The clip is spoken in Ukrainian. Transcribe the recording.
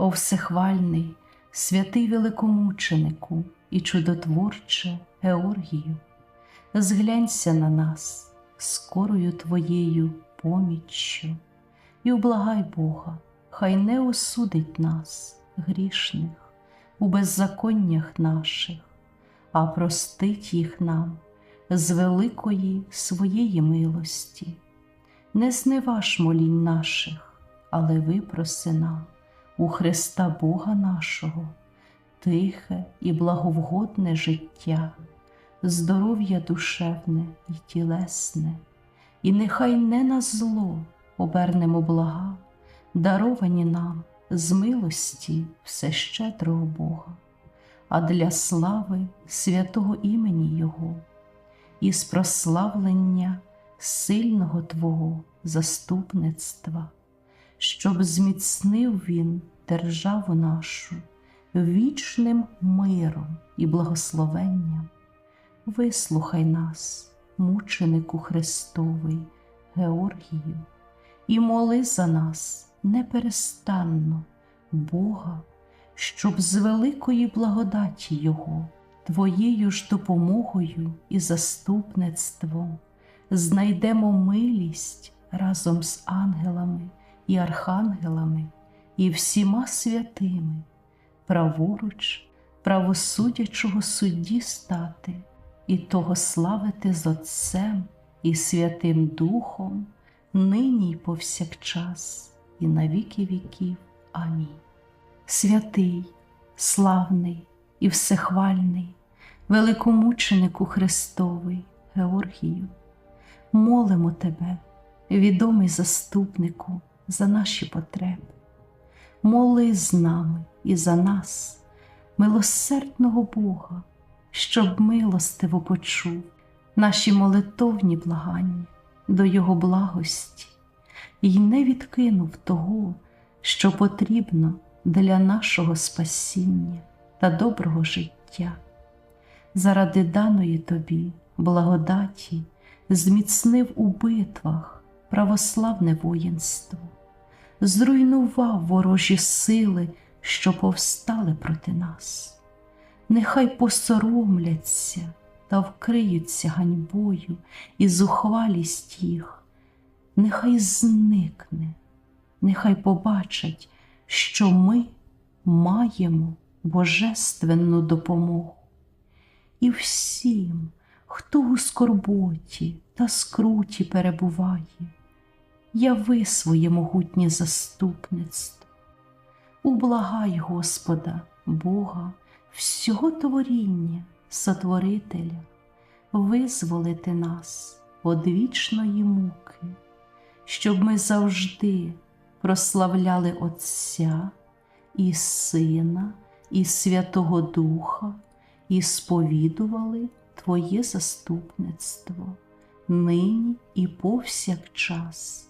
О всехвальний, святий великомученику і чудотворче Георгію, зглянься на нас скорою Твоєю поміччю, і ублагай Бога, хай не осудить нас, грішних, у беззаконнях наших, а простить їх нам з великої своєї милості. Не зневаж молінь наших, але випроси нам у Христа Бога нашого, тихе і благовгодне життя, здоров'я душевне і тілесне, і нехай не на зло обернемо блага, даровані нам з милості всещедрого Бога, а для слави святого імені Його і з прославлення сильного Твого заступництва, щоб зміцнив Він державу нашу вічним миром і благословенням. Вислухай нас, мученику Христовий, Георгію, і моли за нас неперестанно, Бога, щоб з великої благодаті Його, Твоєю ж допомогою і заступництвом знайдемо милість разом з ангелами і архангелами і всіма святими, праворуч правосудячого судді стати, і того славити з Отцем і Святим Духом, нині й повсякчас, і на віки віків. Амінь. Святий, славний і всехвальний, великомученику Христовий, Георгію, молимо Тебе, відомий заступнику, за наші потреби. Моли з нами і за нас, милосердного Бога, щоб милостиво почув наші молитовні благання до Його благості і не відкинув того, що потрібно для нашого спасіння та доброго життя. Заради даної тобі благодаті зміцнив у битвах православне воїнство, зруйнував ворожі сили, що повстали проти нас. Нехай посоромляться та вкриються ганьбою і зухвалість їх, нехай зникне, нехай побачать, що ми маємо божественну допомогу. І всім, хто у скорботі та скруті перебуває, яви своє могутнє заступництво, ублагай Господа, Бога, всього творіння, Сотворителя, визволити нас від вічної муки, щоб ми завжди прославляли Отця і Сина, і Святого Духа, і сповідували Твоє заступництво нині і повсякчас,